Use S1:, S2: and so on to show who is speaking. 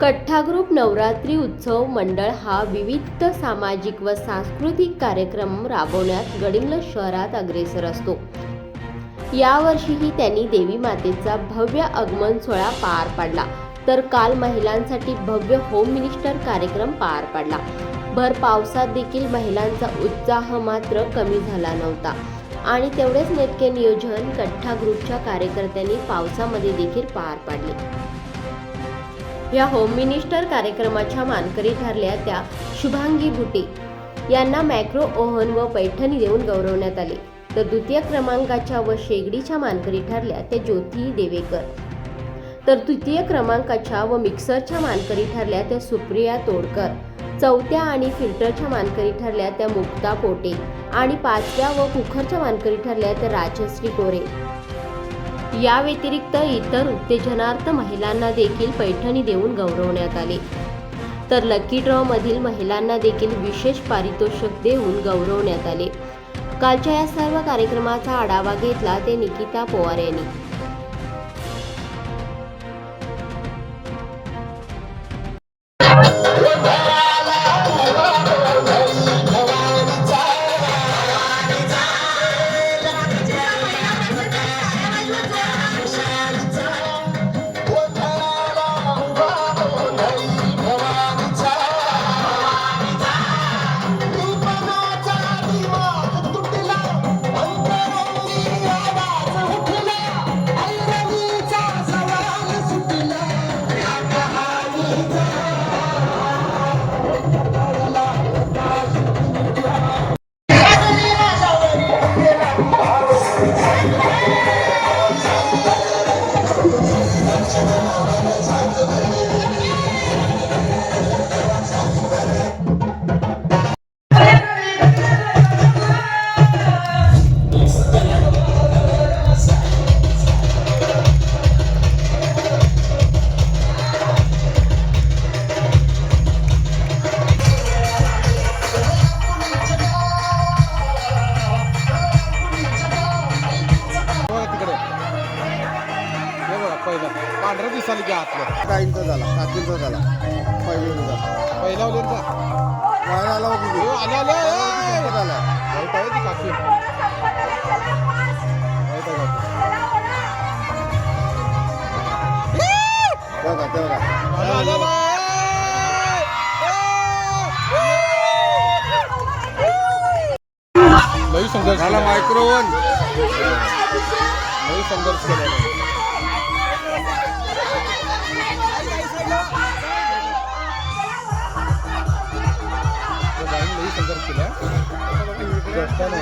S1: कठ्ठा ग्रुप नवरात्री उत्सव मंडळ हा विविध सामाजिक व सांस्कृतिक कार्यक्रम राबवण्यात गडिंग्लज शहरात अग्रेसर असतो. यावर्षीही त्यांनी देवी मातेचा भव्य आगमन सोहळा पार पाडला. तर काल महिलांसाठी भव्य होम मिनिस्टर कार्यक्रम पार पाडला. भर पावसात देखील महिलांचा उत्साह मात्र कमी झाला नव्हता. आणि तेवढेच नेटके नियोजन कठ्ठा ग्रुपच्या कार्यकर्त्यांनी पावसामध्ये देखील पार पाडले. या होम मिनिस्टर कार्यक्रमाच्या मानकरी ठरल्या त्या शुभांगी भुटे. यांना मॅक्रो ओव्हन व पैठणी देऊन गौरवण्यात आले. तर द्वितीय क्रमांकाच्या व शेगडीच्या मानकरी ठरल्या त्या ज्योती देवेकर. तर तृतीय क्रमांकाच्या व मिक्सरच्या मानकरी ठरल्या त्या सुप्रिया तोडकर. चौथ्या आणि फिल्टरच्या मानकरी ठरल्या त्या मुक्ता पोटे. आणि पाचव्या व कुखरच्या मानकरी ठरल्या त्या राजश्री गोरे या व्यतिरिक्त इतर उत्तेजनार्थ महिलांना देखील पैठणी देऊन गौरवण्यात आले. तर लकी ड्रॉ मधील महिलांना देखील विशेष पारितोषिक देऊन गौरवण्यात आले. कालच्या या सर्व कार्यक्रमाचा आढावा घेतला ते निकिता पवार यांनी.
S2: बघा दिसाली की आतलं
S3: काहींचा झाला काकींचा झाला पहिल्यांदा झाला.
S2: पहिला ओलेंचा
S3: आला बघ
S2: हो आले आले
S3: झाला
S2: वाईट आहे ती काकी. वाईट आहे काकी.
S3: बघा तेवढा.
S2: आले, आले, आले. लई संघर्ष
S3: झाला
S2: केला.
S3: मायक्रोवन
S2: लई संघर्ष केला. संघर्ष केला.
S3: झाला